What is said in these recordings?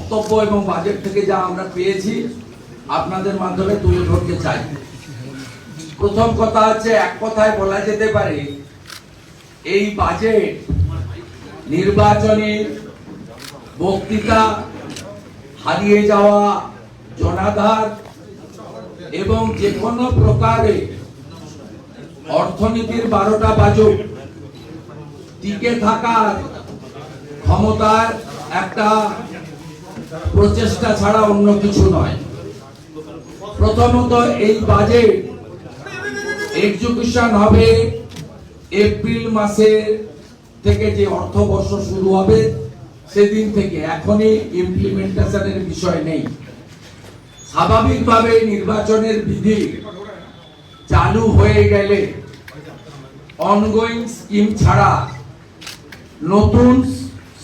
বক্তব্য এবং বাজেট থেকে যা আমরা পেয়েছি, আপনাদের মাধ্যমে তুলে ধরতে চাই। প্রথম কথা হচ্ছে, এক কথায় বলা যেতে পারে, এই বাজেট নির্বাচনী বক্তৃতা হারিয়ে যাওয়া জনাধার এবং যে কোনো প্রকারে অর্থনীতির বারোটা বাজুক, টিকে থাকার ক্ষমতার একটা প্রচেষ্টা ছাড়া অন্য কিছু নয়। প্রথমত এই বাজেট এক্সিকিউশন হবে এপ্রিল মাসে থেকে যে অর্থবর্ষ শুরু হবে, সেদিন থেকে। এখনই ইমপ্লিমেন্টেশনের বিষয় নেই। স্বাভাবিকভাবে নির্বাচনের বিধি চালু হয়ে গেলে অনগোয়িং স্কিম ছাড়া নতুন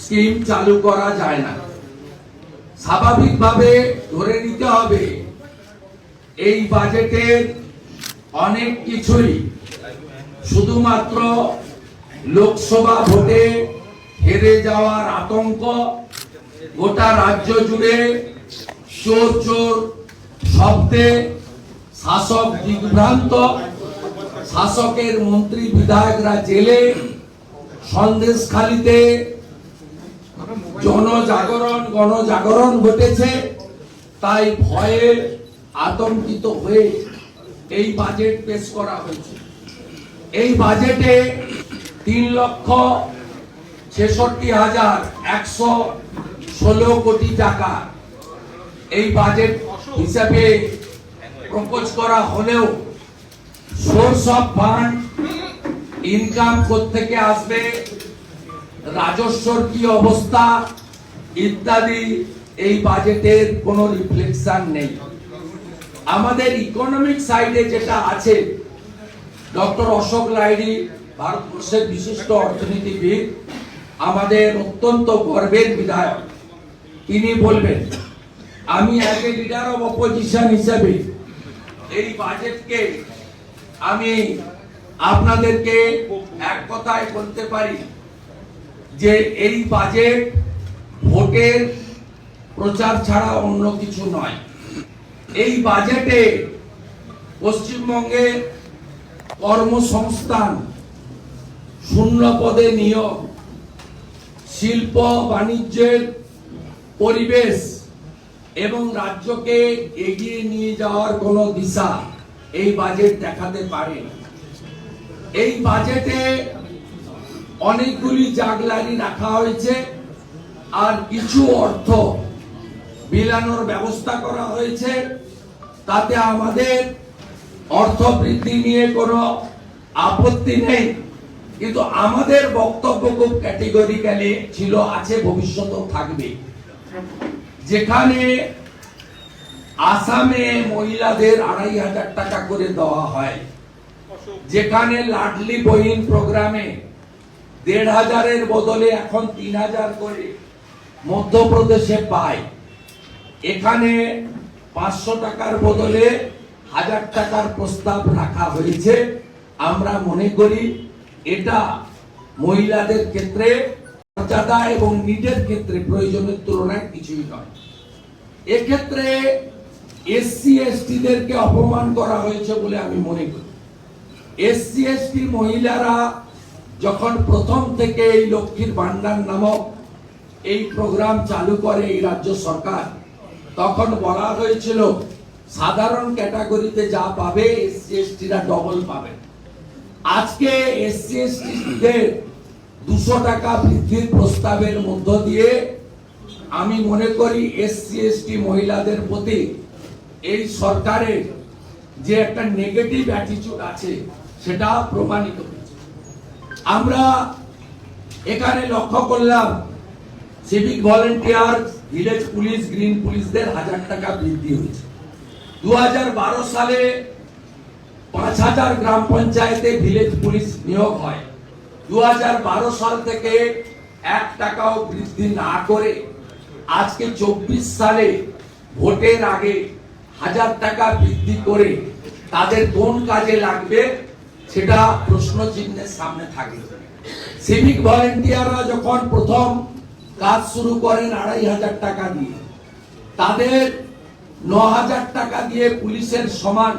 স্কিম চালু করা যায় না। স্বাভাবিকভাবে ধরে নিতে হবে। এই বাজেটের অনেক কিছুই, শুধুমাত্র লোকসভা ভোটে হেরে যাওয়ার আতঙ্ক, গোটা রাজ্য জুড়ে চোর চোর শব্দে শাসক দিগ্ভ্রান্ত শাসকের মন্ত্রী বিধায়করা জেলে সন্দেশখালিতে জনজাগরণ, গণজাগরণ ঘটেছে, তাই ভয়ে আতঙ্কিত হয়ে এই বাজেট পেশ করা হয়েছে। এই বাজেটে তিন লক্ষ ছেষট্টি হাজার একশো ষোলো কোটি টাকা এই বাজেট হিসাবে প্রপোজ করা হলেও সোর্স অফ ফান্ড ইনকাম থেকে আসবে? রাজস্বর কি অবস্থা? ইত্যাদি, এই বাজেটের কোনো রিফ্লেকশন নেই। আমাদের ইকোনমিক সাইডে যেটা আছে ডক্টর অশোক লাইডি ভারতবর্ষের বিশিষ্ট অর্থনীতিবিদ, আমাদের অত্যন্ত গর্বের বিধায়ক। তিনি বলবেন, আমি এ লিডার অফ অপোজিশন হিসেবে এই বাজেটকে আমি আপনাদেরকে এক কথায় বলতে পারি। যে এই বাজেট ভোটের প্রচার ছাড়া অন্য কিছু নয়। এই বাজেটে পশ্চিমবঙ্গে কর্মসংস্থান, শূন্য পদে নিয়োগ, শিল্প, বাণিজ্যের পরিবেশ এবং রাজ্যকে এগিয়ে নিয়ে যাওয়ার কোনো দিশা এই বাজেট দেখাতে পারে এই বাজেটে অনেকগুলি জাগলারি রাখা হয়েছে আর কিছু অর্থ বিলানোর ব্যবস্থা করা হয়েছে। তাতে আমাদের অর্থ বৃদ্ধি নিয়ে কোনো আপত্তি নেই। কিন্তু আমাদের বক্তব্য খুব ক্যাটেগরিক্যালি ছিল, আছে, ভবিষ্যতেও থাকবে। যেখানে আসামে মহিলাদের আড়াই হাজার টাকা করে দেওয়া হয়। যেখানে লাডলি বহিন প্রোগ্রামে দেড় হাজারের বদলে এখন তিন হাজার করে মধ্যপ্রদেশে পায়। এখানে পাঁচশো টাকার বদলে হাজার টাকার প্রস্তাব রাখা হয়েছে। আমরা মনে করি এটা মহিলাদের ক্ষেত্রে মর্যাদা এবং নিজের ক্ষেত্রে প্রয়োজনের তুলনায় কিছুই নয়। এক্ষেত্রে এসসি, এসটিদেরকে অপমান করা হয়েছে বলে আমি মনে করি। এসসি, এসটি মহিলারা যখন প্রথম থেকে এই লক্ষ্মীর ভান্ডার নামক এই প্রোগ্রাম চালু করে এই রাজ্য সরকার, তখন বলা হয়েছিল, সাধারণ ক্যাটাগরিতে যা পাবে এসসি এসটিরা ডবল পাবে। আজকে এসসি এসটিদের দুশো টাকা বৃদ্ধির প্রস্তাবের মধ্য দিয়ে আমি মনে করি এসসি এসটি মহিলাদের প্রতি এই সরকারের যে একটা নেগেটিভ অ্যাটিটিউড আছে, সেটা প্রমাণিত আমরা এখানে লক্ষ্য করলাম civic volunteer village police green পুলিশদের হাজার টাকা বৃদ্ধি হয়েছে। দু হাজার বারো সালে পাঁচ হাজার গ্রাম পঞ্চায়েতে ভিলেজ পুলিশ নিয়োগ হয়। দু হাজার বারো সাল থেকে এক টাকাও বৃদ্ধি না করে আজকে চব্বিশ সালে ভোটের আগে হাজার টাকা বৃদ্ধি করে তাদের কোন কাজে লাগবে সেটা প্রশ্ন চিহ্নের সামনে থাকে। সিভিক ভলেন্টিয়াররা যখন প্রথম কাজ শুরু করেন আড়াই হাজার টাকা দিয়ে, তাদের ন হাজার টাকা দিয়ে পুলিশের সমান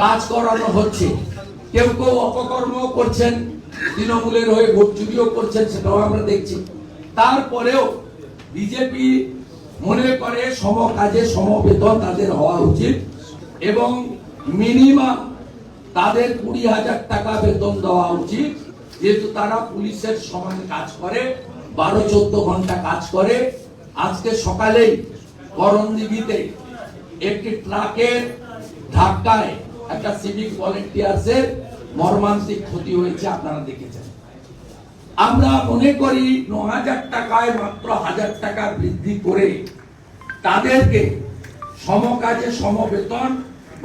কাজ করানো হচ্ছে। কেউ কেউ অপকর্ম করছেন, তৃণমূলের হয়ে ভোট চুরিও করছেন, সেটাও আমরা দেখছি। তারপরেও বিজেপি মনে করে, সম কাজে সম বেতন তাদের হওয়া উচিত এবং মিনিমাম তাদের কুড়ি হাজার টাকা বেতন দেওয়া উচিত। যেহেতু তারা পুলিশের সমান কাজ করে বারো চোদ্দ ঘণ্টা কাজ করে। আজকে সকালেই করণদিঘিতে একটি ট্রাকের ধাক্কায় একটা সিভিক ভলেন্টিয়ার্সের মর্মান্তিক ক্ষতি হয়েছে, আপনারা দেখেছেন। আমরা মনে করি ন হাজার টাকায় মাত্র হাজার টাকা বৃদ্ধি করে তাদেরকে সমকাজে সমবেতন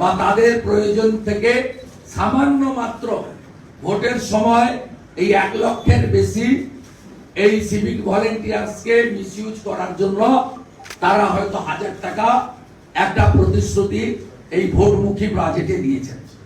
বা তাদের প্রয়োজন থেকে সামান্য মাত্র ভোটের সময় এই এক লক্ষের বেশি এই সিভিক ভলেন্টিয়ার্সকে মিসইউজ করার জন্য তারা হয়তো হাজার টাকা একটা প্রতিশ্রুতি এই ভোটমুখী বাজেটে দিয়েছেন।